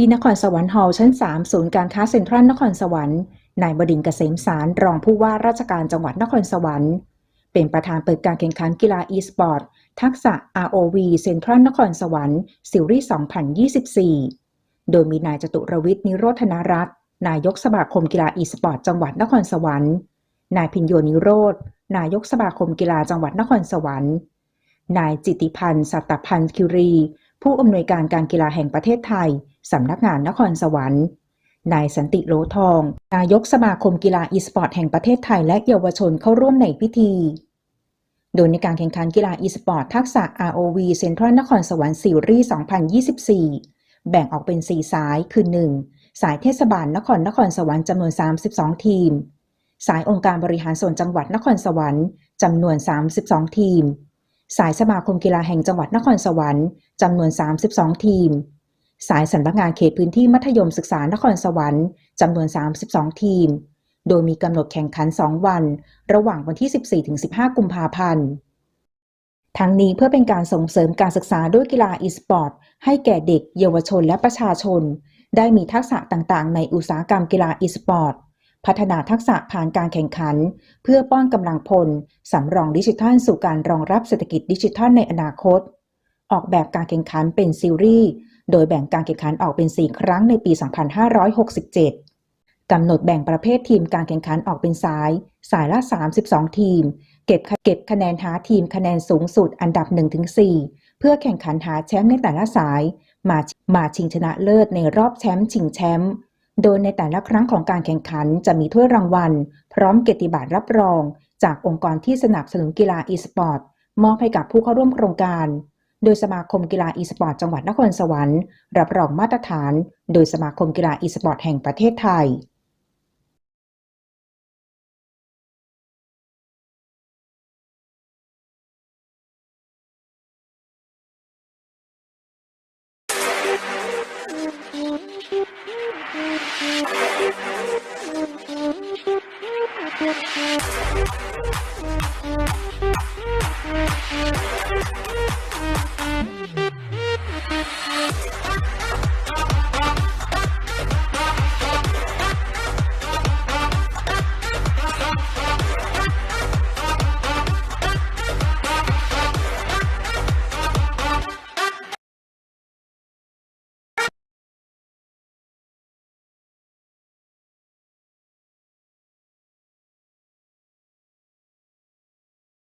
ที่นครสวรรค์ฮอลล์ชั้น 3 ศูนย์การค้าเซ็นทรัลนครสวรรค์นายบดินทร์เกษมสารรองผู้ว่าราชการจังหวัดนครสวรรค์ เป็นประธานเปิดการแข่งขันกีฬา e-sport ทักษะ ROV เซ็นทรัลนครสวรรค์ซีรีส์2024 โดยมีนายจตุรวิทย์นิโรธนรัตน์นายกสมาคมกีฬา e-sport จังหวัดนครสวรรค์ นายพิญโยนิโรธนายกสมาคมกีฬาจังหวัดนครสวรรค์ นายจิตติพันธ์สัตพันธ์คิรี ผู้อำนวยการการกีฬาแห่งประเทศไทย สำนักงานนครสวรรค์ นายสันติโลทอง นายกสมาคมกีฬาอีสปอร์ตแห่งประเทศไทยและเยาวชนเข้าร่วมในพิธี โดยในการแข่งขันกีฬาอีสปอร์ตทักษะ ROV เซ็นทรัลนครสวรรค์ซีรีส์2024 แบ่งออกเป็น 4 สายคือ 1. สายเทศบาลนครนครสวรรค์จำนวน 32 ทีม สายองค์การบริหารส่วนจังหวัดนครสวรรค์จำนวน 32 ทีม สายสมาคมกีฬาแห่งจังหวัดนครสวรรค์จำนวน 32 ทีม สายสำนักงานเขตพื้นที่มัธยมศึกษานครสวรรค์จำนวน 32 ทีม โดยมีกำหนดแข่งขัน 2 วัน ระหว่างวันที่ 14-15 กุมภาพันธ์ ทั้งนี้เพื่อเป็นการส่งเสริมการศึกษาด้วยกีฬาอีสปอร์ตให้แก่เด็ก เยาวชนและประชาชน ได้มีทักษะต่างๆ ในอุตสาหกรรมกีฬาอีสปอร์ตพัฒนาทักษะผ่านการแข่งขัน เพื่อป้อนกำลังพลสำรองดิจิทัลสู่การรองรับเศรษฐกิจดิจิทัลในอนาคต ออกแบบการแข่งขันเป็นซีรีส์โดยแบ่งการแข่งขันออกเป็น 4 ครั้งในปี 2567 กำหนดแบ่งประเภททีมการแข่งขันออกเป็นสาย สายละ 32 ทีม เก็บเก็บคะแนนหาทีมคะแนนสูงสุดอันดับ 1-4 เพื่อแข่งขันหาแชมป์ในแต่ละสาย มามาชิงชนะเลิศในรอบแชมป์ชิงแชมป์โดยในแต่ละครั้งของการแข่งขันจะมีถ้วยรางวัล พร้อมเกียรติบัตรรับรอง จากองค์กรที่สนับสนุนกีฬาอีสปอร์ตมอบให้กับผู้เข้าร่วมโครงการ โดยสมาคมกีฬาอีสปอร์ตจังหวัดนครสวรรค์รับรองมาตรฐาน โดยสมาคมกีฬาอีสปอร์ตแห่งประเทศไทย